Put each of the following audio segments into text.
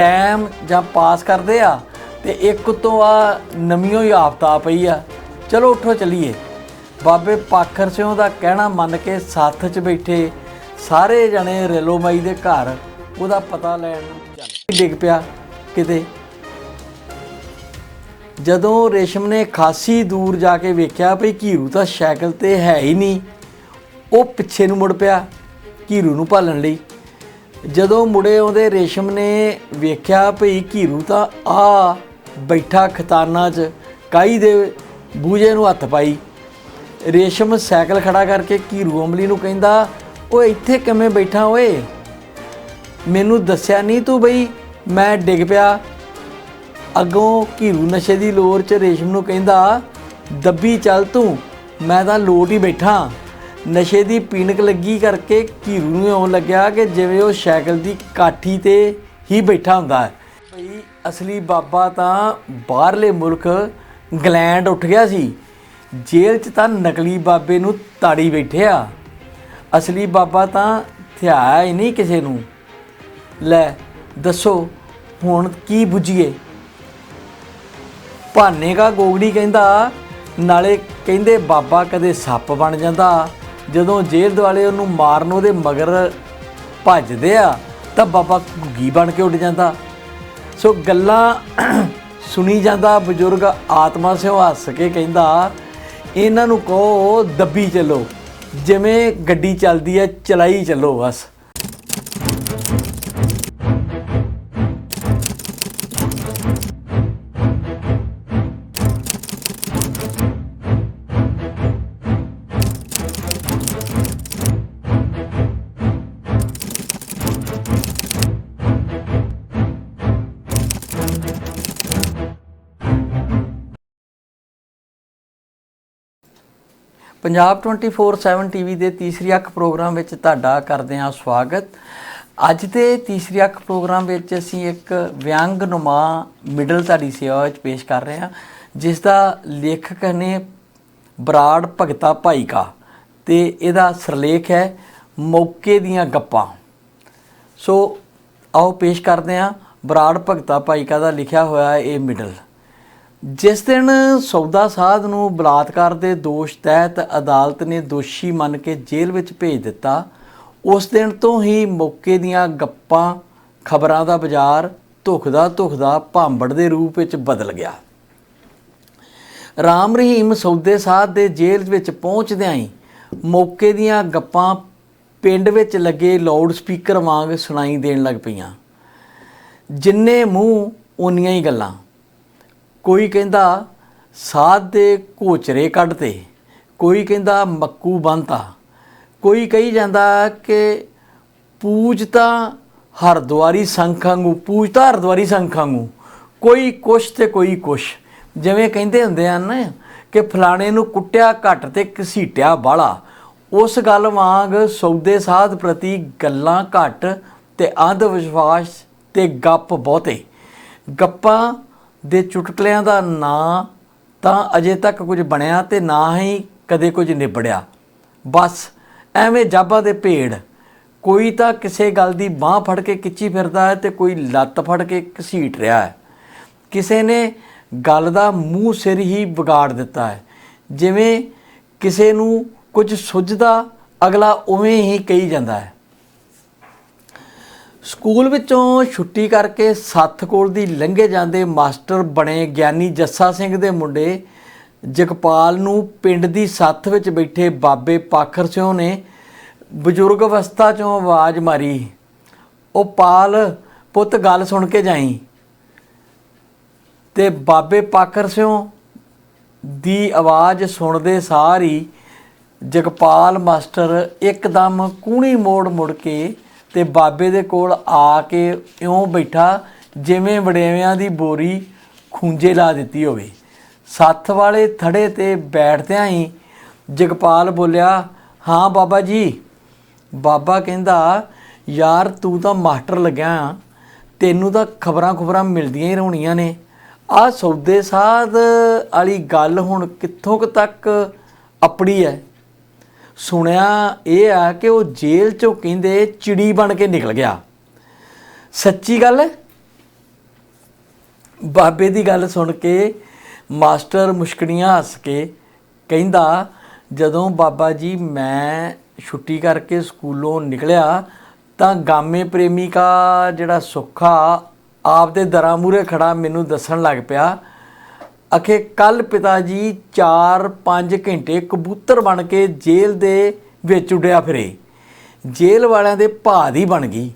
Time ਜਾਂ ਪਾਸ ਕਰਦੇ ਆ, ਤੇ ਇੱਕ ਤੋਂ ਆ ਨਵੀਂ ਹੀ ਆਫਤਾ ਪਈ ਆ। ਚਲੋ ਉੱਠੋ ਚਲੀਏ। ਬਾਬੇ ਪਾਖਰ ਸਿੰਘ ਦਾ ਕਹਿਣਾ ਮੰਨ ਕੇ ਸਾਥ 'ਚ ਬੈਠੇ ਸਾਰੇ ਜਣੇ ਰੇਲੋਮਾਈ ਦੇ ਘਰ, ਉਹਦਾ ਪਤਾ ਲੈਣ ਚੱਲ ਡਿੱਗ ਪਿਆ ਕਿਤੇ। ਜਦੋਂ ਰੇਸ਼ਮ ਨੇ ਖਾਸੀ ਦੂਰ ਜਾ ਕੇ ਵੇਖਿਆ ਭਈ ਘੀਰੂ ਤਾਂ ਸਾਈਕਲ ਤੇ ਹੈ ਹੀ ਨਹੀਂ, ਉਹ ਪਿੱਛੇ ਨੂੰ ਮੁੜ ਪਿਆ, ਘੀਰੂ ਨੂੰ ਭਾਲਣ ਲਈ। ਜਦੋਂ ਮੁੜੇ ਆਉਂਦੇ ਰੇਸ਼ਮ ਨੇ ਵੇਖਿਆ ਭਈ ਘੀਰੂ ਤਾਂ ਆ ਬੈਠਾ ਖਤਾਨਾ 'ਚ ਕਾਈ ਦੇ ਬੂਝੇ ਨੂੰ ਹੱਥ ਪਾਈ। ਰੇਸ਼ਮ ਸਾਈਕਲ ਖੜਾ ਕਰਕੇ ਘੀਰੂ ਅਮਲੀ ਨੂੰ ਕਹਿੰਦਾ, ਓਏ, ਇੱਥੇ ਕਿਵੇਂ ਬੈਠਾ ਓਏ? ਮੈਨੂੰ ਦੱਸਿਆ ਨਹੀਂ ਤੂੰ ਬਈ, ਮੈਂ ਡਿੱਗ ਪਿਆ। ਅੱਗੋਂ ਘੀਰੂ ਨਸ਼ੇ ਦੀ ਲੋਰ 'ਚ ਰੇਸ਼ਮ ਨੂੰ ਕਹਿੰਦਾ, ਦੱਬੀ ਚੱਲ ਤੂੰ, ਮੈਂ ਤਾਂ ਲੋਟ ਹੀ ਬੈਠਾ। ਨਸ਼ੇ ਦੀ ਪੀਣਕ ਲੱਗੀ ਕਰਕੇ ਘੀਰੂ ਨੂੰ ਇਉਂ ਲੱਗਿਆ ਕਿ ਜਿਵੇਂ ਉਹ ਸਾਈਕਲ ਦੀ ਕਾਠੀ ਤੇ ਹੀ ਬੈਠਾ ਹੁੰਦਾ ਹੈ। ਭਈ ਅਸਲੀ ਬਾਬਾ ਤਾਂ ਬਾਹਰਲੇ ਮੁਲਕ ਇੰਗਲੈਂਡ ਉੱਠ ਗਿਆ ਸੀ। ਜੇਲ੍ਹ 'ਚ ਤਾਂ ਨਕਲੀ ਬਾਬੇ ਨੂੰ ਤਾੜੀ ਬੈਠਿਆ ਅਸਲੀ ਬਾਬਾ ਤਾਂ ਥਿਆ ਹੀ ਨਹੀਂ ਕਿਸੇ ਨੂੰ। ਲੈ, ਦੱਸੋ, ਹੁਣ ਕੀ ਬੁੱਝੀਏ? ਭਾਨੇ ਕਾ ਗੋਗੜੀ ਕਹਿੰਦਾ, ਨਾਲੇ ਕਹਿੰਦੇ ਬਾਬਾ ਕਦੇ ਸੱਪ ਬਣ ਜਾਂਦਾ। ਜਦੋਂ ਜੇਲ੍ਹ ਦੁਆਲੇ ਉਹਨੂੰ ਮਾਰਨ ਉਹਦੇ ਮਗਰ ਭੱਜਦੇ ਆ, ਤਾਂ ਬਾਬਾ ਘੁੱਗੀ ਬਣ ਕੇ ਉੱਡ ਜਾਂਦਾ। ਸੋ ਗੱਲਾਂ ਸੁਣੀ ਜਾਂਦਾ, ਬਜ਼ੁਰਗ ਆਤਮਾ ਸਿਓ ਹੱਸ ਕੇ ਕਹਿੰਦਾ, ਇਹਨਾਂ ਨੂੰ ਕਹੋ, ਦੱਬੀ ਚੱਲੋ। ਜਿਵੇਂ ਗੱਡੀ ਚੱਲਦੀ ਹੈ, ਚਲਾਈ ਚੱਲੋ ਬਸ। ਪੰਜਾਬ 24/7 ਟੀਵੀ ਦੇ ਤੀਸਰੀ ਅੱਖ ਪ੍ਰੋਗਰਾਮ ਵਿੱਚ ਤੁਹਾਡਾ ਕਰਦੇ ਹਾਂ ਸਵਾਗਤ। ਅੱਜ ਦੇ ਤੀਸਰੀ ਅੱਖ ਪ੍ਰੋਗਰਾਮ ਵਿੱਚ ਅਸੀਂ ਇੱਕ ਵਿਅੰਗ ਨੁਮਾ ਮਿਡਲ ਤੁਹਾਡੀ ਸੇਵਾ ਵਿੱਚ ਪੇਸ਼ ਕਰ ਰਹੇ ਹਾਂ ਜਿਸ ਦਾ ਲੇਖਕ ਨੇ ਬਰਾੜ ਭਗਤਾ ਭਾਈ ਕਾ ਤੇ ਇਹਦਾ ਸਿਰਲੇਖ ਹੈ, ਮੌਕੇ ਦੀਆਂ ਗੱਪਾਂ। ਸੋ ਆਓ ਪੇਸ਼ ਕਰਦੇ ਹਾਂ, ਬਰਾੜ ਭਗਤਾ ਭਾਈ ਕਾ ਦਾ ਲਿਖਿਆ ਹੋਇਆ ਇਹ ਮਿਡਲ। ਜਿਸ ਦਿਨ ਸੌਦਾ ਸਾਧ ਨੂੰ ਬਲਾਤਕਾਰ ਦੇ ਦੋਸ਼ ਤਹਿਤ ਅਦਾਲਤ ਨੇ ਦੋਸ਼ੀ ਮੰਨ ਕੇ ਜੇਲ੍ਹ ਵਿੱਚ ਭੇਜ ਦਿੱਤਾ, ਉਸ ਦਿਨ ਤੋਂ ਹੀ ਮੌਕੇ ਦੀਆਂ ਗੱਪਾਂ, ਖਬਰਾਂ ਦਾ ਬਾਜ਼ਾਰ ਧੁਖਦਾ ਧੁਖਦਾ ਭਾਂਬੜ ਦੇ ਰੂਪ ਵਿੱਚ ਬਦਲ ਗਿਆ। ਰਾਮ ਰਹੀਮ ਸੌਦੇ ਸਾਧ ਦੇ ਜੇਲ੍ਹ ਵਿੱਚ ਪਹੁੰਚਦਿਆਂ ਹੀ ਮੌਕੇ ਦੀਆਂ ਗੱਪਾਂ ਪਿੰਡ ਵਿੱਚ ਲੱਗੇ ਲਾਊਡ ਸਪੀਕਰ ਵਾਂਗ ਸੁਣਾਈ ਦੇਣ ਲੱਗ ਪਈਆਂ। ਜਿੰਨੇ ਮੂੰਹ, ਓਨੀਆਂ ਹੀ ਗੱਲਾਂ। ਕੋਈ ਕਹਿੰਦਾ ਸਾਧ ਦੇ ਕੋਚਰੇ ਕੱਢਤੇ, ਕੋਈ ਕਹਿੰਦਾ ਮੱਕੂ ਬੰਨਤਾ, ਕੋਈ ਕਹੀ ਜਾਂਦਾ ਕਿ ਪੂਜ ਤਾਂ ਹਰਦੁਆਰੀ ਸੰਖਾਂਗੂ ਪੂਜ ਤਾਂ ਹਰਦੁਆਰੀ ਸੰਖਾਂਗੂ ਕੋਈ ਕੁਛ ਤੇ ਕੋਈ ਕੁਛ। ਜਿਵੇਂ ਕਹਿੰਦੇ ਹੁੰਦੇ ਹਨ ਨਾ ਕਿ ਫਲਾਣੇ ਨੂੰ ਕੁੱਟਿਆ ਘੱਟ ਤੇ ਘਸੀਟਿਆ ਬਾਲਾ ਉਸ ਗੱਲ ਵਾਂਗ ਸੌਦੇ ਸਾਧ ਪ੍ਰਤੀ ਗੱਲਾਂ ਘੱਟ ਤੇ ਅੰਧ ਵਿਸ਼ਵਾਸ ਤੇ ਗੱਪ ਬਹੁਤੇ। ਗੱਪਾਂ ਦੇ ਚੁਟਕਲਿਆਂ ਦਾ ਨਾਂ ਤਾਂ ਅਜੇ ਤੱਕ ਕੁਝ ਬਣਿਆ ਤੇ ਨਾ ਹੀ ਕਦੇ ਕੁਝ ਨਿਬੜਿਆ। ਬਸ ਐਵੇਂ ਜਾਬਾ ਦੇ ਭੇੜ ਕੋਈ ਤਾਂ ਕਿਸੇ ਗੱਲ ਦੀ ਬਾਹ ਫੜ ਕੇ ਕਿੱਚੀ ਫਿਰਦਾ ਹੈ ਤੇ ਕੋਈ ਲੱਤ ਫੜ ਕੇ ਘਸੀਟ ਰਿਹਾ ਹੈ। ਕਿਸੇ ਨੇ ਗੱਲ ਦਾ ਮੂੰਹ ਸਿਰ ਹੀ ਵਿਗਾੜ ਦਿੱਤਾ ਹੈ। ਜਿਵੇਂ ਕਿਸੇ ਨੂੰ ਕੁਝ ਸੁੱਝਦਾ ਅਗਲਾ ਉਵੇਂ ਹੀ ਕਹੀ ਜਾਂਦਾ ਹੈ। ਸਕੂਲ ਵਿੱਚੋਂ ਛੁੱਟੀ ਕਰਕੇ ਸੱਥ ਕੋਲ ਦੀ ਲੰਘੇ ਜਾਂਦੇ ਮਾਸਟਰ ਬਣੇ ਗਿਆਨੀ ਜੱਸਾ ਸਿੰਘ ਦੇ ਮੁੰਡੇ ਜਗਪਾਲ ਨੂੰ ਪਿੰਡ ਦੀ ਸੱਥ ਵਿੱਚ ਬੈਠੇ ਬਾਬੇ ਪਾਖਰ ਸਿਓ ਨੇ ਬਜ਼ੁਰਗ ਅਵਸਥਾ ਚੋਂ ਆਵਾਜ਼ ਮਾਰੀ, ਉਹ ਪਾਲ, ਪੁੱਤ ਗੱਲ ਸੁਣ ਕੇ ਜਾਈ। ਤੇ ਬਾਬੇ ਪਾਖਰ ਸਿਓ ਦੀ ਆਵਾਜ਼ ਸੁਣਦੇ ਸਾਰ ਹੀ ਜਗਪਾਲ ਮਾਸਟਰ ਇੱਕਦਮ ਕੂਣੀ ਮੋੜ ਮੁੜ ਕੇ ਤੇ ਬਾਬੇ ਦੇ ਕੋਲ ਆ ਕੇ ਇਉਂ ਬੈਠਾ, ਜਿਵੇਂ ਵੜੇਵਿਆਂ ਦੀ ਬੋਰੀ ਖੂੰਜੇ ਲਾ ਦਿੱਤੀ ਹੋਵੇ। ਸੱਥ ਵਾਲੇ ਥੜੇ ਤੇ ਬੈਠਦਿਆਂ ਹੀ ਜਗਪਾਲ ਬੋਲਿਆ, ਹਾਂ ਬਾਬਾ ਜੀ। ਬਾਬਾ ਕਹਿੰਦਾ, ਯਾਰ ਤੂੰ ਤਾਂ ਮਾਸਟਰ ਲੱਗਿਆ ਆ, ਤੈਨੂੰ ਤਾਂ ਖਬਰਾਂ ਖਬਰਾਂ ਮਿਲਦੀਆਂ ਹੀ ਰਹਿਣੀਆਂ ਨੇ। ਆ ਸੌਦੇ ਸਾਧ ਵਾਲੀ ਗੱਲ ਹੁਣ ਕਿੱਥੋਂ ਕੁ ਤੱਕ ਅਪੜੀ ਹੈ? ਸੁਣਿਆ ਇਹ ਆ ਕਿ ਉਹ ਜੇਲ੍ਹ ਚੋਂ ਕਹਿੰਦੇ ਚਿੜੀ ਬਣ ਕੇ ਨਿਕਲ ਗਿਆ। ਸੱਚੀ ਗੱਲ? ਬਾਬੇ ਦੀ ਗੱਲ ਸੁਣ ਕੇ ਮਾਸਟਰ ਮੁਸ਼ਕੜੀਆਂ ਹੱਸ ਕੇ ਕਹਿੰਦਾ, ਜਦੋਂ ਬਾਬਾ ਜੀ ਮੈਂ ਛੁੱਟੀ ਕਰਕੇ ਸਕੂਲੋਂ ਨਿਕਲਿਆ, ਤਾਂ ਗਾਮੇ ਪ੍ਰੇਮੀ ਕਾ ਜਿਹੜਾ ਸੁੱਖਾ ਆਪਦੇ ਦਰਾਂ ਮੂਰੇ ਖੜਾ ਮੈਨੂੰ ਦੱਸਣ ਲੱਗ ਪਿਆ ਅਖੇ ਕੱਲ ਪਿਤਾ ਜੀ 4-5 ਘੰਟੇ ਕਬੂਤਰ ਬਣ ਕੇ ਜੇਲ੍ਹ ਦੇ ਵਿੱਚ ਉੱਡਿਆ ਫਿਰੇ। ਜੇਲ੍ਹ ਵਾਲਿਆਂ ਦੇ ਭਾਅ ਹੀ ਬਣ ਗਈ।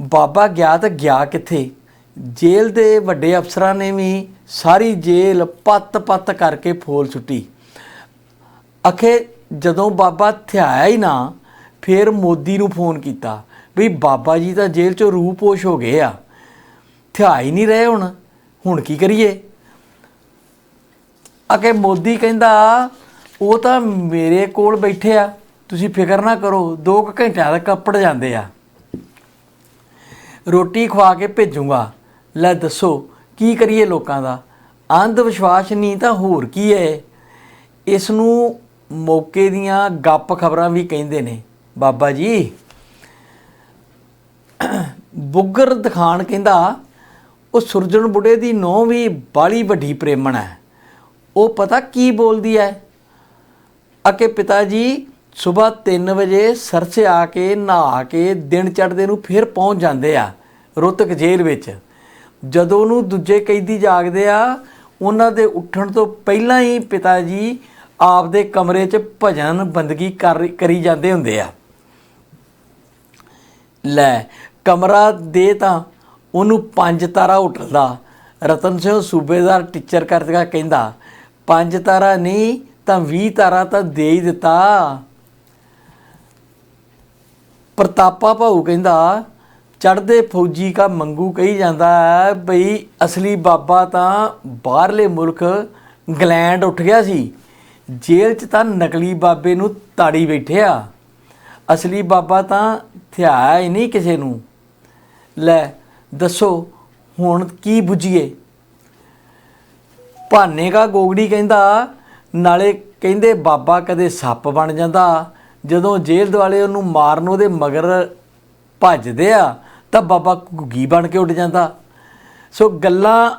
ਬਾਬਾ ਗਿਆ ਤਾਂ ਗਿਆ ਕਿੱਥੇ? ਜੇਲ੍ਹ ਦੇ ਵੱਡੇ ਅਫਸਰਾਂ ਨੇ ਵੀ ਸਾਰੀ ਜੇਲ੍ਹ ਪੱਤ-ਪੱਤ ਕਰਕੇ ਫੋਲ ਸੁੱਟੀ। ਅਖੇ ਜਦੋਂ ਬਾਬਾ ਥਿਆਇਆ ਹੀ ਨਾ, ਫਿਰ ਮੋਦੀ ਨੂੰ ਫੋਨ ਕੀਤਾ ਵੀ ਬਾਬਾ ਜੀ ਤਾਂ ਜੇਲ੍ਹ ਚੋਂ ਰੂਪੋਸ਼ ਹੋ ਗਏ ਆ। ਥਿਆ ਹੀ ਨਹੀਂ ਰਹੇ ਹੁਣ। ਹੁਣ ਕੀ ਕਰੀਏ? ਅਕੇ ਮੋਦੀ ਕਹਿੰਦਾ, ਉਹ ਤਾਂ ਮੇਰੇ ਕੋਲ ਬੈਠੇ ਆ, ਤੁਸੀਂ ਫਿਕਰ ਨਾ ਕਰੋ 2 ਘੰਟਿਆਂ ਤੱਕ ਕੱਪੜ ਜਾਂਦੇ ਆ। ਰੋਟੀ ਖਵਾ ਕੇ ਭੇਜੂਗਾ। ਲੈ ਦੱਸੋ, ਕੀ ਕਰੀਏ ਲੋਕਾਂ ਦਾ? ਅੰਧ ਵਿਸ਼ਵਾਸ ਨਹੀਂ ਤਾਂ ਹੋਰ ਕੀ ਹੈ ਇਸ ਨੂੰ ਮੌਕੇ ਦੀਆਂ ਗੱਪ ਖਬਰਾਂ ਵੀ ਕਹਿੰਦੇ ਨੇ। ਬਾਬਾ ਜੀ। ਬੁੱਗਰ ਦਿਖਾਣ ਕਹਿੰਦਾ, ਉਹ ਸੁਰਜਣ ਬੁੱਢੇ ਦੀ ਨੌ ਵੀ ਬਾਲੀ ਵੱਡੀ ਪ੍ਰੇਮਣ ਹੈ। ਉਹ ਪਤਾ ਕੀ ਬੋਲਦੀ ਹੈ? ਅਕੇ ਪਿਤਾ ਜੀ ਸਵੇਰ 3 ਵਜੇ ਸਰਸੇ ਆ ਕੇ, ਨਹਾ ਕੇ ਦਿਨ ਚੜ੍ਹਦੇ ਨੂੰ ਫਿਰ ਪਹੁੰਚ ਜਾਂਦੇ ਆ, ਰੋਤਕ ਜੇਲ੍ਹ ਵਿੱਚ। ਜਦੋਂ ਉਹਨੂੰ ਦੂਜੇ ਕੈਦੀ ਜਾਗਦੇ ਆ, ਉਹਨਾਂ ਦੇ ਉੱਠਣ ਤੋਂ ਪਹਿਲਾਂ ਹੀ ਪਿਤਾ ਜੀ ਆਪਦੇ ਕਮਰੇ 'ਚ ਭਜਨ ਬੰਦਗੀ ਕਰ, ਕਰੀ ਜਾਂਦੇ ਹੁੰਦੇ ਆ। ਲੈ, ਕਮਰਾ ਦੇ ਤਾਂ ਉਹਨੂੰ ਪੰਜ ਤਾਰਾ ਹੋਟਲ ਦਾ ਰਤਨ ਸਿੰਘ ਸੂਬੇਦਾਰ, ਟੀਚਰ ਕਰਦਗਾ ਕਹਿੰਦਾ ਪੰਜ ਤਾਰਾ ਨਹੀਂ, ਤਾਂ 20 ਤਾਰਾ ਤਾਂ ਦੇ ਹੀ ਦਿੱਤਾ। ਪ੍ਰਤਾਪਾ ਭਾਊ ਕਹਿੰਦਾ ਚੜਦੇ ਫੌਜੀ ਕਾ ਮੰਗੂ ਕਹੀ ਜਾਂਦਾ ਹੈ, ਬਈ ਅਸਲੀ ਬਾਬਾ ਤਾਂ ਬਾਹਰਲੇ ਮੁਲਕ ਇੰਗਲੈਂਡ ਉੱਠ ਗਿਆ ਸੀ, ਜੇਲ੍ਹ 'ਚ ਤਾਂ ਨਕਲੀ ਬਾਬੇ ਨੂੰ ਤਾੜੀ ਬੈਠਿਆ। ਅਸਲੀ ਬਾਬਾ ਤਾਂ ਥਿਆ ਹੀ ਨਹੀਂ ਕਿਸੇ ਨੂੰ। ਲੈ, ਦੱਸੋ, ਹੁਣ ਕੀ ਬੁੱਝੀਏ? ਭਾਨੇਕਾ ਗੋਗੜੀ ਕਹਿੰਦਾ, ਨਾਲੇ ਕਹਿੰਦੇ ਬਾਬਾ ਕਦੇ ਸੱਪ ਬਣ ਜਾਂਦਾ। ਜਦੋਂ ਜੇਲ੍ਹ ਵਾਲੇ ਉਹਨੂੰ ਮਾਰਨ ਉਹਦੇ ਮਗਰ ਭੱਜਦੇ ਆ, ਤਾਂ ਬਾਬਾ ਘੁੱਗੀ ਬਣ ਕੇ ਉੱਡ ਜਾਂਦਾ। ਸੋ ਗੱਲਾਂ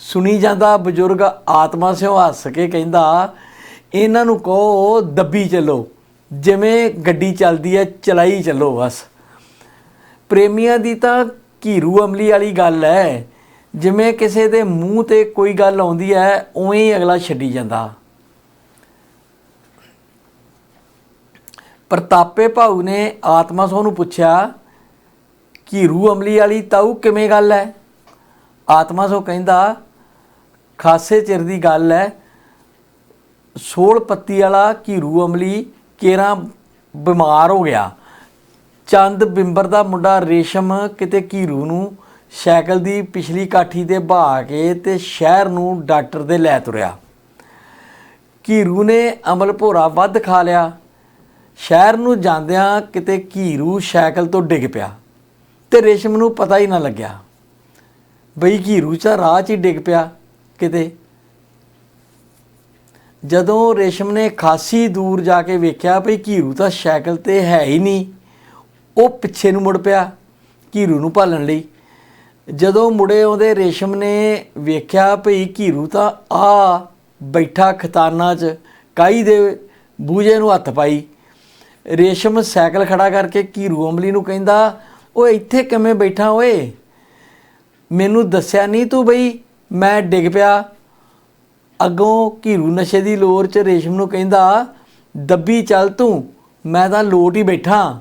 ਸੁਣੀ ਜਾਂਦਾ ਬਜ਼ੁਰਗ ਆਤਮਾ ਸਿਓ ਹੱਸ ਕੇ ਕਹਿੰਦਾ, ਇਹਨਾਂ ਨੂੰ ਕਹੋ ਦੱਬੀ ਚੱਲੋ, ਜਿਵੇਂ ਗੱਡੀ ਚੱਲਦੀ ਹੈ, ਚਲਾਈ ਚੱਲੋ ਬਸ। ਪ੍ਰੇਮੀਆਂ ਦੀ ਤਾਂ ਘੀਰੂ ਅਮਲੀ ਵਾਲੀ ਗੱਲ ਹੈ। ਜਿਵੇਂ ਕਿਸੇ ਦੇ ਮੂੰਹ ਤੇ ਕੋਈ ਗੱਲ ਆਉਂਦੀ ਹੈ, ਉਵੇਂ ਹੀ ਅਗਲਾ ਛੱਡੀ ਜਾਂਦਾ। ਪ੍ਰਤਾਪੇ ਭਾਊ ਨੇ ਆਤਮਾ ਸੋ ਨੂੰ ਪੁੱਛਿਆ ਕਿ ਰੂਹ ਅਮਲੀ ਵਾਲੀ ਤਾਊ ਕਿਵੇਂ ਗੱਲ ਹੈ? ਆਤਮਾ ਸੋ ਕਹਿੰਦਾ, ਖਾਸੇ ਚਿਰ ਦੀ ਗੱਲ ਹੈ, ਸੋਲ ਪੱਤੀ ਵਾਲਾ ਘੀਰੂ ਅਮਲੀ ਕੇਰਾ ਬਿਮਾਰ ਹੋ ਗਿਆ। ਚੰਦ ਬਿੰਬਰ ਦਾ ਮੁੰਡਾ ਰੇਸ਼ਮ ਕਿਤੇ ਘੀਰੂ ਨੂੰ ਸਾਈਕਲ ਦੀ ਪਿਛਲੀ ਕਾਠੀ ਤੇ ਬਹਾ ਕੇ ਤੇ ਸ਼ਹਿਰ ਨੂੰ ਡਾਕਟਰ ਦੇ ਲੈ ਤੁਰਿਆ। ਘੀਰੂ ਨੇ ਅਮਲ ਭੋਰਾ ਵੱਧ ਖਾ ਲਿਆ। ਸ਼ਹਿਰ ਨੂੰ ਜਾਂਦਿਆਂ ਕਿਤੇ ਘੀਰੂ ਸਾਈਕਲ ਤੋਂ ਡਿੱਗ ਪਿਆ ਤੇ ਰੇਸ਼ਮ ਨੂੰ ਪਤਾ ਹੀ ਨਾ ਲੱਗਿਆ। ਬਈ ਘੀਰੂ ਚਾ ਰਾਹ 'ਚ ਹੀ ਡਿੱਗ ਪਿਆ ਕਿਤੇ। ਜਦੋਂ ਰੇਸ਼ਮ ਨੇ ਖਾਸੀ ਦੂਰ ਜਾ ਕੇ ਵੇਖਿਆ ਭਈ ਘੀਰੂ ਤਾਂ ਸਾਈਕਲ ਤੇ ਹੈ ਹੀ ਨਹੀਂ, ਉਹ ਪਿੱਛੇ ਨੂੰ ਮੁੜ ਪਿਆ, ਘੀਰੂ ਨੂੰ ਭਾਲਣ ਲਈ। ਜਦੋਂ ਮੁੜੇ ਆਉਂਦੇ ਰੇਸ਼ਮ ਨੇ ਵੇਖਿਆ ਭਈ ਘੀਰੂ ਤਾਂ ਆ ਬੈਠਾ ਖਤਾਨਾ 'ਚ ਕਾਈ ਦੇ ਬੂਝੇ ਨੂੰ ਹੱਥ ਪਾਈ। ਰੇਸ਼ਮ ਸਾਈਕਲ ਖੜਾ ਕਰਕੇ ਘੀਰੂ ਅਮਲੀ ਨੂੰ ਕਹਿੰਦਾ, ਓਏ, ਇੱਥੇ ਕਿਵੇਂ ਬੈਠਾ ਓਏ? ਮੈਨੂੰ ਦੱਸਿਆ ਨਹੀਂ ਤੂੰ ਬਈ, ਮੈਂ ਡਿੱਗ ਪਿਆ। ਅੱਗੋਂ ਘੀਰੂ ਨਸ਼ੇ ਦੀ ਲੋਰ 'ਚ ਰੇਸ਼ਮ ਨੂੰ ਕਹਿੰਦਾ, ਦੱਬੀ ਚੱਲ ਤੂੰ, ਮੈਂ ਤਾਂ ਲੋਟ ਹੀ ਬੈਠਾ।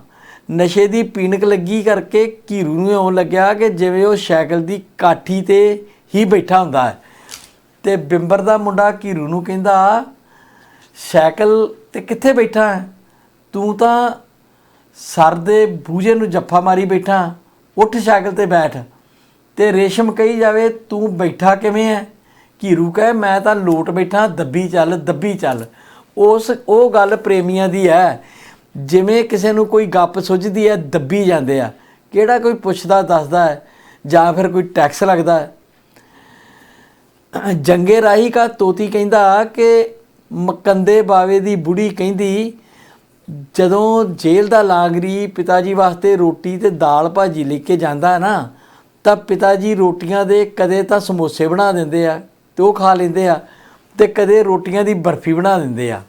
ਨਸ਼ੇ ਦੀ ਪੀਣਕ ਲੱਗੀ ਕਰਕੇ ਘੀਰੂ ਨੂੰ ਇਉਂ ਲੱਗਿਆ ਕਿ ਜਿਵੇਂ ਉਹ ਸਾਈਕਲ ਦੀ ਕਾਠੀ ਤੇ ਹੀ ਬੈਠਾ ਹੁੰਦਾ ਹੈ। ਤੇ ਬਿੰਬਰ ਦਾ ਮੁੰਡਾ ਘੀਰੂ ਨੂੰ ਕਹਿੰਦਾ, ਸਾਈਕਲ ਤੇ ਕਿੱਥੇ ਬੈਠਾ ਹੈ? ਤੂੰ ਤਾਂ ਸਰ ਦੇ ਬੂਝੇ ਨੂੰ ਜੱਫਾ ਮਾਰੀ ਬੈਠਾ। ਉੱਠ ਸਾਈਕਲ ਤੇ ਬੈਠ। ਤੇ ਰੇਸ਼ਮ ਕਹੀ ਜਾਵੇ, ਤੂੰ ਬੈਠਾ ਕਿਵੇਂ ਹੈ? ਘੀਰੂ ਕਹੇ, ਮੈਂ ਤਾਂ ਲੋਟ ਬੈਠਾ, ਦੱਬੀ ਚੱਲ ਦੱਬੀ ਚੱਲ। ਉਸ, ਉਹ ਗੱਲ ਪ੍ਰੇਮੀਆਂ ਦੀ ਹੈ। ਜਿਵੇਂ ਕਿਸੇ ਨੂੰ ਕੋਈ ਗੱਪ ਸੁੱਝਦੀ ਹੈ, ਦੱਬੀ ਜਾਂਦੇ ਆ। ਕਿਹੜਾ ਕੋਈ ਪੁੱਛਦਾ, ਦੱਸਦਾ ਹੈ, ਜਾਂ ਫਿਰ ਕੋਈ ਟੈਕਸ ਲੱਗਦਾ ਹੈ। ਜੰਗੇ ਰਾਹੀ ਕਾ ਤੋਤੀ ਕਹਿੰਦਾ ਕਿ ਮਕੰਦੇ ਬਾਵੇ ਦੀ ਬੁੜੀ ਕਹਿੰਦੀ, ਜਦੋਂ ਜੇਲ੍ਹ ਦਾ ਲਾਂਗਰੀ ਪਿਤਾ ਜੀ ਵਾਸਤੇ ਰੋਟੀ ਤੇ ਦਾਲ ਭਾਜੀ ਲੈ ਕੇ ਜਾਂਦਾ ਨਾ, ਤਾਂ ਪਿਤਾ ਜੀ ਰੋਟੀਆਂ ਦੇ ਕਦੇ ਤਾਂ ਸਮੋਸੇ ਬਣਾ ਦਿੰਦੇ ਆ ਤੇ ਉਹ ਖਾ ਲੈਂਦੇ ਆ ਤੇ ਕਦੇ ਰੋਟੀਆਂ ਦੀ ਬਰਫੀ ਬਣਾ ਦਿੰਦੇ ਆ।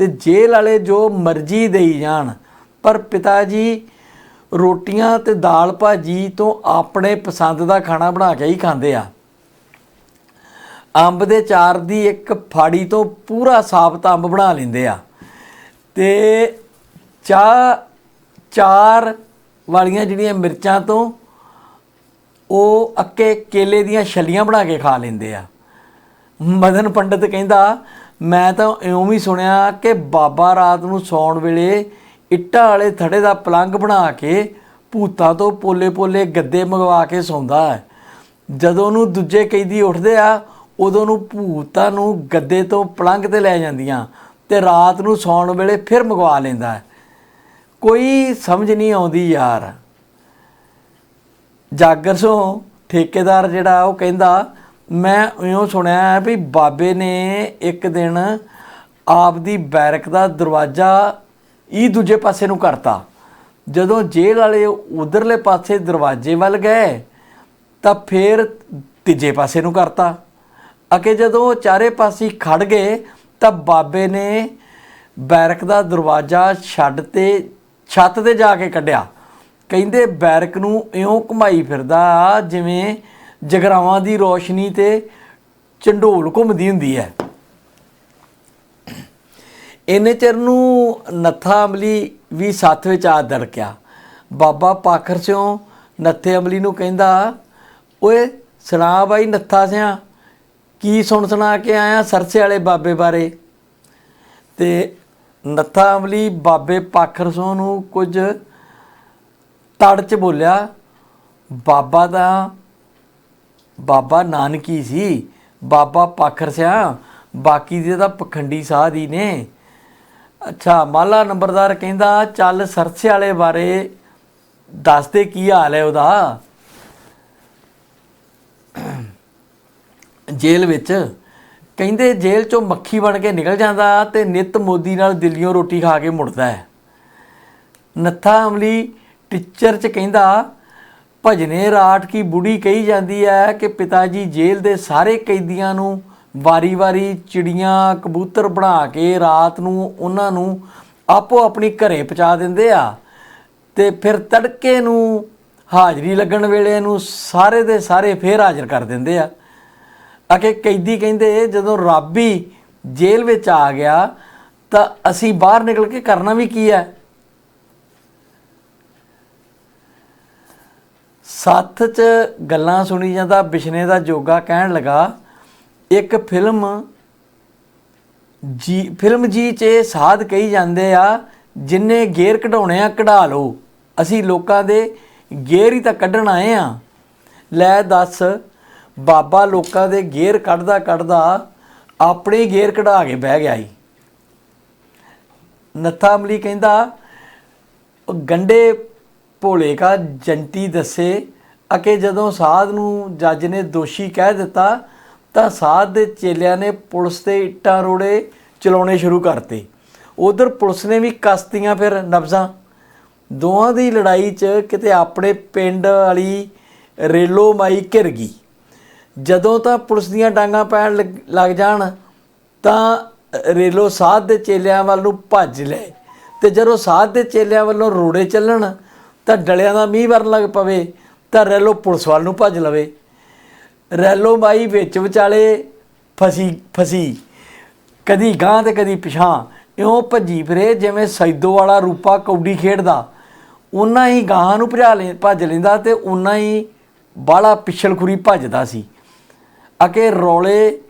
ਤੇ ਜੇਲ੍ਹ ਵਾਲੇ ਜੋ ਮਰਜ਼ੀ ਦੇਈ ਜਾਣ, ਪਰ ਪਿਤਾ ਜੀ, ਰੋਟੀਆਂ ਤੇ ਦਾਲ ਭਾਜੀ ਤੋਂ ਆਪਣੇ ਪਸੰਦ ਦਾ ਖਾਣਾ ਬਣਾ ਕੇ ਹੀ ਖਾਂਦੇ ਆ। ਅੰਬ ਦੇ ਚਾਰ ਦੀ ਇੱਕ ਫਾੜੀ ਤੋਂ ਪੂਰਾ ਸਾਬਤ ਅੰਬ ਬਣਾ ਲੈਂਦੇ ਆ। ਤੇ ਚਾਹ, ਚਾਰ ਵਾਲੀਆਂ ਜਿਹੜੀਆਂ ਮਿਰਚਾਂ ਤੋਂ ਉਹ ਅੱਕੇ ਕੇਲੇ ਦੀਆਂ ਛੱਲੀਆਂ ਬਣਾ ਕੇ ਖਾ ਲੈਂਦੇ ਆ। ਮਦਨ ਪੰਡਤ ਕਹਿੰਦਾ ਮੈਂ ਤਾਂ ਇਉਂ ਵੀ ਸੁਣਿਆ ਕਿ ਬਾਬਾ ਰਾਤ ਨੂੰ ਸੌਣ ਵੇਲੇ ਇੱਟਾਂ ਵਾਲੇ ਥੜੇ ਦਾ ਪਲੰਗ ਬਣਾ ਕੇ ਭੂਤਾਂ ਤੋਂ ਪੋਲੇ-ਪੋਲੇ ਗੱਦੇ ਮੰਗਵਾ ਕੇ ਸੌਂਦਾ ਹੈ। ਜਦੋਂ ਨੂੰ ਦੂਜੇ ਕੈਦੀ ਉੱਠਦੇ ਆ, ਉਦੋਂ ਨੂੰ ਭੂਤਾਂ ਨੂੰ ਗੱਦੇ ਤੋਂ ਪਲੰਗ ਤੇ ਲੈ ਜਾਂਦੀਆਂ ਤੇ ਰਾਤ ਨੂੰ ਸੌਣ ਵੇਲੇ ਫਿਰ ਮੰਗਵਾ ਲੈਂਦਾ ਹੈ। ਕੋਈ ਸਮਝ ਨਹੀਂ ਆਉਂਦੀ ਯਾਰ। ਜਾਗਰ ਸੋ ਠੇਕੇਦਾਰ ਜਿਹੜਾ ਉਹ ਕਹਿੰਦਾ ਮੈਂ ਇਉਂ ਸੁਣਿਆ ਵੀ ਬਾਬੇ ਨੇ ਇੱਕ ਦਿਨ ਆਪ ਦੀ ਬੈਰਕ ਦਾ ਦਰਵਾਜ਼ਾ ਹੀ ਦੂਜੇ ਪਾਸੇ ਨੂੰ ਕਰਤਾ। ਜਦੋਂ ਜੇਲ੍ਹ ਵਾਲੇ ਉਧਰਲੇ ਪਾਸੇ ਦਰਵਾਜ਼ੇ ਵੱਲ ਗਏ, ਤਾਂ ਫੇਰ ਤੀਜੇ ਪਾਸੇ ਨੂੰ ਕਰਤਾ। ਅਕੇ ਜਦੋਂ ਚਾਰੇ ਪਾਸੇ ਖੜ ਗਏ, ਤਾਂ ਬਾਬੇ ਨੇ ਬੈਰਕ ਦਾ ਦਰਵਾਜ਼ਾ ਛੱਡ ਤੇ ਛੱਤ ਤੇ ਜਾ ਕੇ ਕੱਢਿਆ। ਕਹਿੰਦੇ ਬੈਰਕ ਨੂੰ ਇਉਂ ਘੁਮਾਈ ਫਿਰਦਾ ਜਿਵੇਂ ਜਗਰਾਵਾਂ ਦੀ ਰੋਸ਼ਨੀ ਤੇ ਚੰਡੋਲ ਘੁੰਮਦੀ ਹੁੰਦੀ ਹੈ। ਇਹਨੇ ਚਿਰ ਨੂੰ ਨੱਥਾ ਅਮਲੀ ਵੀ ਸਾਥ ਵਿੱਚ ਆ ਦੜਕਿਆ। ਬਾਬਾ ਪਾਖਰ ਸਿਓ ਨੱਥੇ ਅਮਲੀ ਨੂੰ ਕਹਿੰਦਾ, ਓਏ ਸੁਣਾ ਬਾਈ ਨੱਥਾ ਸਿਆ, ਕੀ ਸੁਣ ਸੁਣਾ ਕੇ ਆਇਆ ਸਰਸੇ ਵਾਲੇ ਬਾਬੇ ਬਾਰੇ? ਤੇ ਨੱਥਾ ਅਮਲੀ ਬਾਬੇ ਪਾਖਰ ਸਿਓ ਨੂੰ ਕੁਝ ਤੜ ਚ ਬੋਲਿਆ, ਬਾਬਾ ਦਾ ਬਾਬਾ ਨਾਨਕੀ ਸੀ, ਬਾਬਾ ਪਾਖਰ ਸਿਆ ਬਾਕੀ ਦੇ ਤਾਂ ਪਖੰਡੀ ਸਾਧ ਹੀ ਨੇ। ਅੱਛਾ, ਮਾਲਾ ਨੰਬਰਦਾਰ ਕਹਿੰਦਾ, ਚੱਲ ਸਰਸੇ ਵਾਲੇ ਬਾਰੇ ਦੱਸਦੇ ਕੀ ਹਾਲ ਹੈ ਉਹਦਾ? ਜੇਲ੍ਹ ਵਿੱਚ ਕਹਿੰਦੇ, ਜੇਲ੍ਹ ਚੋਂ ਮੱਖੀ ਬਣ ਕੇ ਨਿਕਲ ਜਾਂਦਾ ਤੇ ਨਿਤ ਮੋਦੀ ਨਾਲ ਦਿੱਲੀੋਂ ਰੋਟੀ ਖਾ ਕੇ ਮੁੜਦਾ ਹੈ। ਨੱਥਾ ਅਮਲੀ ਟੀਚਰ ਚ ਕਹਿੰਦਾ ਭਜਨੇ ਰਾਠ ਕੀ ਬੁੜੀ ਕਹੀ ਜਾਂਦੀ ਹੈ ਕਿ ਪਿਤਾ ਜੀ ਜੇਲ੍ਹ ਦੇ ਸਾਰੇ ਕੈਦੀਆਂ ਨੂੰ ਵਾਰੀ-ਵਾਰੀ ਚਿੜੀਆਂ, ਕਬੂਤਰ ਬਣਾ ਕੇ ਰਾਤ ਨੂੰ ਉਹਨਾਂ ਨੂੰ ਆਪੋ ਆਪਣੀ ਘਰੇ ਪਹੁੰਚਾ ਦਿੰਦੇ ਆ ਤੇ ਫਿਰ ਤੜਕੇ ਨੂੰ ਹਾਜ਼ਰੀ ਲੱਗਣ ਵੇਲੇ ਨੂੰ ਸਾਰੇ ਦੇ ਸਾਰੇ ਫੇਰ ਹਾਜ਼ਰ ਕਰ ਦਿੰਦੇ ਆ। ਅਕੇ ਕੈਦੀ ਕਹਿੰਦੇ, ਜਦੋਂ ਰੱਬ ਹੀ ਜੇਲ੍ਹ ਵਿੱਚ ਆ ਗਿਆ ਤਾਂ ਅਸੀਂ ਬਾਹਰ ਨਿਕਲ ਕੇ ਕਰਨਾ ਵੀ ਕੀ ਹੈ? ਸੱਥ 'ਚ ਗੱਲਾਂ ਸੁਣੀ ਜਾਂਦਾ, ਬਿਸ਼ਨੇ ਦਾ ਜੋਗਾ ਕਹਿਣ ਲਗਾ, ਇੱਕ ਫਿਲਮ ਜੀ ਫਿਲਮ ਜੀ 'ਚ ਇਹ ਸਾਧ ਕਹੀ ਜਾਂਦੇ ਆ, ਜਿੰਨੇ ਗੇਰ ਕਢਾਉਣੇ ਆ, ਕਢਾ ਲਓ। ਅਸੀਂ ਲੋਕਾਂ ਦੇ ਗੇਰ ਹੀ ਤਾਂ ਕੱਢਣ ਆਏ ਆ। ਲੈ ਦੱਸ, ਬਾਬਾ ਲੋਕਾਂ ਦੇ ਗੇਰ ਕੱਢਦਾ ਕੱਢਦਾ ਆਪਣੇ ਗੇਰ ਕਢਾ ਕੇ ਬਹਿ ਗਿਆ ਈ। ਨੱਥਾ ਅਮਲੀ ਕਹਿੰਦਾ, ਉਹ ਗੰਡੇ ਭੋਲੇ ਕਾ ਜੰਟੀ ਦੱਸੇ, ਅਕੇ ਜਦੋਂ ਸਾਧ ਨੂੰ ਜੱਜ ਨੇ ਦੋਸ਼ੀ ਕਹਿ ਦਿੱਤਾ, ਤਾਂ ਸਾਧ ਦੇ ਚੇਲਿਆਂ ਨੇ ਪੁਲਿਸ ਤੇ ਇੱਟਾਂ ਰੋੜੇ ਚਲਾਉਣੇ ਸ਼ੁਰੂ ਕਰਤੇ। ਉਧਰ ਪੁਲਿਸ ਨੇ ਵੀ ਕਸਤੀਆਂ ਫਿਰ ਨਬਜ਼ਾਂ। ਦੋਵਾਂ ਦੀ ਲੜਾਈ 'ਚ ਕਿਤੇ ਆਪਣੇ ਪਿੰਡ ਵਾਲੀ ਰੇਲੋ ਮਾਈ ਘਿਰ ਗਈ। ਜਦੋਂ ਤਾਂ ਪੁਲਿਸ ਦੀਆਂ ਡਾਂਗਾਂ ਪੈਣ ਲੱਗ- ਲੱਗ ਜਾਣ, ਤਾਂ ਰੇਲੋ ਸਾਧ ਦੇ ਚੇਲਿਆਂ ਵੱਲ ਨੂੰ ਭੱਜ ਲਏ। ਤੇ ਜਦੋਂ ਸਾਧ ਦੇ ਚੇਲਿਆਂ ਵੱਲੋਂ ਰੋੜੇ ਚੱਲਣ ਤਾਂ ਡਲਿਆਂ ਦਾ ਮੀਂਹ ਵਰਨ ਲੱਗ ਪਵੇ ਤਾਂ ਰੈਲੋ ਪੁਲਿਸ ਵੱਲ ਨੂੰ ਭੱਜ ਲਵੇ। ਰੈਲੋ ਬਾਈ ਵਿੱਚ ਵਿਚਾਲੇ ਫਸੀ ਫਸੀ। ਕਦੀ ਗਾਂ ਤੇ ਕਦੀ ਪਿਛਾਂ ਇਉਂ ਭੱਜੀ ਫਿਰੇ ਜਿਵੇਂ ਸੈਦੋ ਵਾਲਾ ਰੂਪਾ ਕੌਡੀ ਖੇਡਦਾ। ਉਹਨਾਂ ਹੀ ਗਾਂ ਨੂੰ ਭਜਾ ਲੈ, ਭੱਜ ਲੈਂਦਾ ਤੇ ਉਹਨਾਂ ਹੀ ਬਾਲਾ ਪਿਛਲਖੁਰੀ ਭੱਜਦਾ ਸੀ। ਅਕੇ ਰੌਲੇ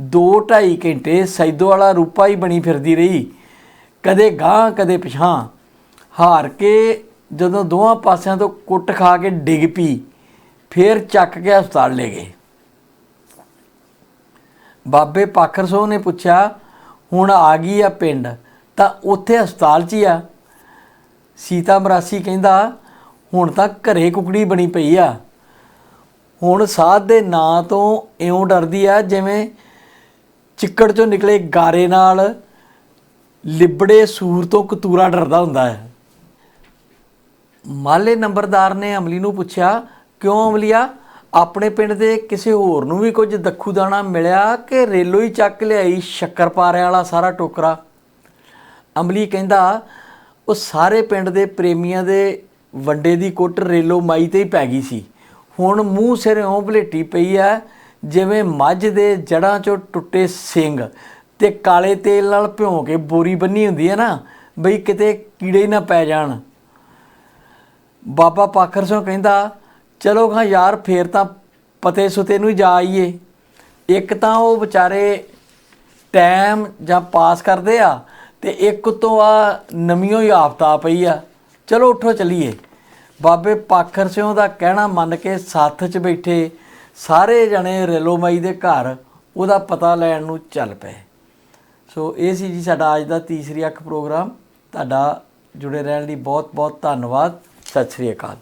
2.5 ਘੰਟੇ ਸੈਦੋ ਵਾਲਾ ਰੂਪਾ ਹੀ ਬਣੀ ਫਿਰਦੀ ਰਹੀ। ਕਦੇ ਗਾਂ ਕਦੇ ਪਿਛਾਂ ਹਾਰ ਕੇ ਜਦੋਂ ਦੋਵਾਂ ਪਾਸਿਆਂ ਤੋਂ ਕੁੱਟ ਖਾ ਕੇ ਡਿੱਗ ਪਈ, ਫੇਰ ਚੱਕ ਕੇ ਹਸਪਤਾਲ ਲੈ ਗਏ। ਬਾਬੇ ਪਾਖਰ ਸੋਹ ਨੇ ਪੁੱਛਿਆ, ਹੁਣ ਆ ਗਈ ਆ ਪਿੰਡ, ਤਾਂ ਉੱਥੇ ਹਸਪਤਾਲ 'ਚ ਹੀ ਆ? ਸੀਤਾ ਮਰਾਸੀ ਕਹਿੰਦਾ, ਹੁਣ ਤਾਂ ਘਰੇ ਕੁਕੜੀ ਬਣੀ ਪਈ ਆ। ਹੁਣ ਸਾਧ ਦੇ ਨਾਂ ਤੋਂ ਇਉਂ ਡਰਦੀ ਆ ਜਿਵੇਂ ਚਿੱਕੜ ਚੋਂ ਨਿਕਲੇ ਗਾਰੇ ਨਾਲ ਲਿਬੜੇ ਸੂਰ ਤੋਂ ਕਤੂਰਾ ਡਰਦਾ ਹੁੰਦਾ ਹੈ। ਮਾਲੇ ਨੰਬਰਦਾਰ ਨੇ ਅਮਲੀ ਨੂੰ ਪੁੱਛਿਆ, ਕਿਉਂ ਅਮਲੀਆ? ਆਪਣੇ ਪਿੰਡ ਦੇ ਕਿਸੇ ਹੋਰ ਨੂੰ ਵੀ ਕੁਝ ਦੱਖੂ ਦਾਣਾ ਮਿਲਿਆ ਕਿ ਰੇਲੋ ਹੀ ਚੱਕ ਲਿਆਈ ਸ਼ੱਕਰ ਪਾਰਿਆਂ ਵਾਲਾ ਸਾਰਾ ਟੋਕਰਾ? ਅਮਲੀ ਕਹਿੰਦਾ, ਉਹ ਸਾਰੇ ਪਿੰਡ ਦੇ ਪ੍ਰੇਮੀਆਂ ਦੇ ਵੰਡੇ ਦੀ ਕੁੱਟ ਰੇਲੋ ਮਾਈ ਤੇ ਹੀ ਪੈ ਗਈ ਸੀ। ਹੁਣ ਮੂੰਹ ਸਿਰ ਭਲੇਟੀ ਪਈ ਐ, ਜਿਵੇਂ ਮੱਝ ਦੇ ਜੜਾਂ ਚੋਂ ਟੁੱਟੇ ਸਿੰਗ ਤੇ ਕਾਲੇ ਤੇਲ ਨਾਲ ਭਿਉਂ ਕੇ ਬੋਰੀ ਬੰਨੀ ਹੁੰਦੀ ਹੈ ਨਾ, ਬਈ ਕਿਤੇ ਕੀੜੇ ਹੀ ਨਾ ਪੈ ਜਾਣ। ਬਾਬਾ ਪਾਖਰ ਸਿੰਘ ਕਹਿੰਦਾ, ਚਲੋ ਖਾਂ ਯਾਰ, ਫੇਰ ਤਾਂ ਪਤੇ ਸੁਤੇ ਨੂੰ ਹੀ ਜਾ ਆਈਏ। ਇੱਕ ਤਾਂ ਉਹ ਵਿਚਾਰੇ ਟਾਈਮ ਜਾਂ ਪਾਸ ਕਰਦੇ ਆ ਤੇ ਇੱਕ ਤੋਂ ਆ ਨਵੀਂ ਹੀ ਆਫਤਾ ਪਈ ਆ। ਚਲੋ, ਉੱਠੋ, ਚੱਲੀਏ। ਬਾਬੇ ਪਾਖਰ ਸਿੰਘ ਦਾ ਕਹਿਣਾ ਮੰਨ ਕੇ ਸਾਥ 'ਚ ਬੈਠੇ ਸਾਰੇ ਜਣੇ ਰੇਲੋਮਾਈ ਦੇ ਘਰ ਉਹਦਾ ਪਤਾ ਲੈਣ ਨੂੰ ਚੱਲ ਪਏ। ਸੋ ਇਹ ਸੀ ਜੀ ਸਾਡਾ ਅੱਜ ਦਾ ਤੀਸਰੀ ਅੱਖ ਪ੍ਰੋਗਰਾਮ। ਤੁਹਾਡਾ ਜੁੜੇ ਰਹਿਣ ਲਈ ਬਹੁਤ ਬਹੁਤ ਧੰਨਵਾਦ। ਸਤਿ ਸ੍ਰੀ ਅਕਾਲ।